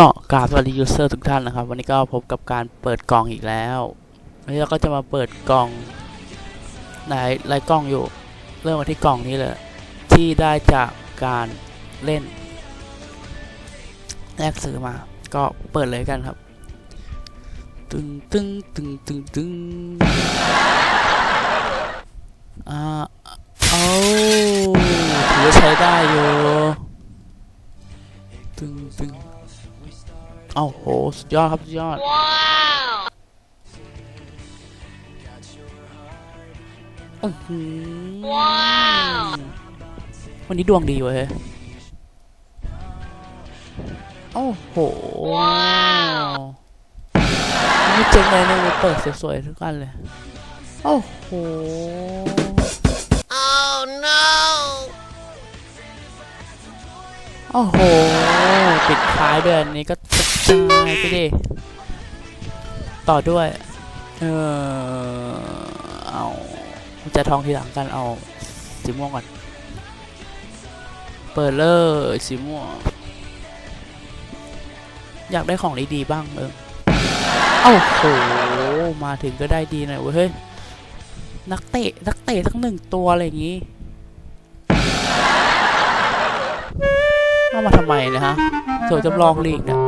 ก็กราบสวัสดียูเซอร์ทุกท่านนะครับ วันนี้ก็พบกับการเปิดกล่องอีกแล้ววันนี้เราก็จะมาเปิดกล่องไหนไล่กล่องอยู่ เริ่มมาที่กล่องนี้เลยที่ได้จากการเล่นแลกซื้อมา ก็เปิดเลยกันครับ ตึงตึงตึงตึงตึงอ่าเอาถือว่าใช้ได้อยู่ตึงตึง เอ้าโหสุดยอดครับสุดยอดว้าวว้าววันนี้ดวงดีเว้ยโอ้โหว้าวไม่เจ๊งเลยนะเปิดสวยๆทุกอันเลย โอ้โห Oh no! โอ้โห ปิดท้ายด้วยอันนี้ก็กระจายไปดิต่อด้วย เออเอาจะทองทีหลังกันเอาสีม่วงก่อน เปิดเลยสีม่วง อยากได้ของดีๆบ้างเออเอ้าโหมาถึงก็ได้ดีหน่อยเว้ยนักเตะนักเตะทั้งหนึ่งตัวอะไรอย่างงี้เอามาทำไมเนะฮะ ถอจำลองลีกนี่ย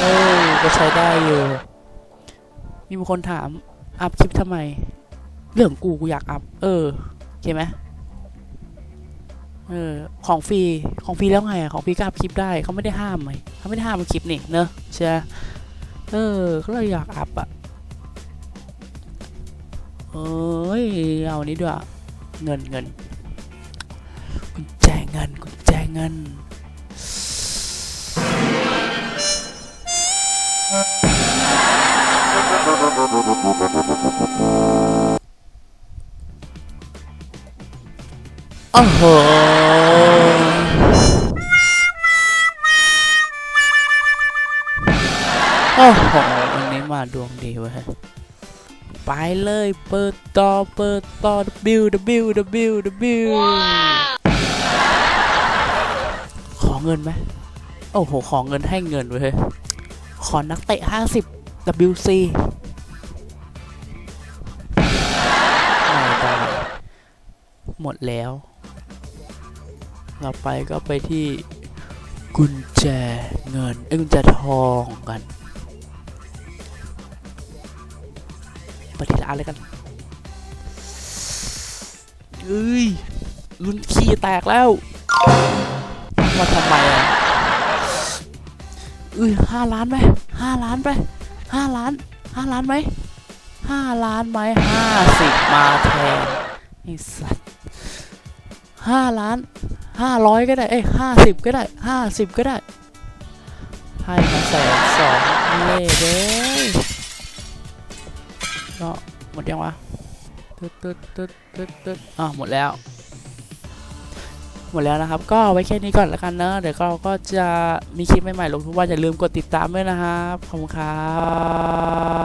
เอ้ยก็ใช้ได้อยู่ มีบางคนถาม อัพคลิปทำไม เรื่องกูกูอยากอัพ เออโอเคไหมเออ ของฟรี ของฟรีแล้วไงอะของฟรีก็อัพคลิปได้ เขาไม่ได้ห้ามไหมเขาไม่ได้ห้ามคลิปนี่เนอะใช่เออเขาเลยอยากอัพอะเอ้ย เอาอันนี้ด้วย เงินเงินกุญแจเงินกุญแจเงิน โอ้โหโอ้โหวันนี้มาดวงดีเว้ยไปเลยเปิดต่อเปิดต่อ W W W W ขอเงินไหมโอ้โห ขอเงินให้เงินเว้ยขอนักเตะ 50 WC หมดแล้ว เราไปก็ไปที่กุญแจเงินเอ้ยกุญแจทองกันเปิดทีละอันเลยกันเอ้ยลุ้นขี้แตกแล้วมาทำไมอะเอ้ยห้าล้านไหมห้าล้านไปห้าล้านห้าล้านไหมห้าล้านไหมห้าสิบมาแทน ไอสัตว์ห้าล้านห้าร้อยก็ได้ เอ้ยห้าสิบก็ได้ห้าสิบก็ได้ให้มาแสนสองเล่เลยก็หมดยังวะตึ๊ดตึ๊ดตึ๊ดตึ๊ดตึ๊ดอะหมดแล้ว หมดแล้วนะครับ ก็ไว้แค่นี้ก่อนแล้วกันเนอะเดี๋ยวเราก็จะมีคลิปใหม่ๆลงทุกวันอย่าลืมกดติดตามด้วยนะครับ ขอบคุณครับ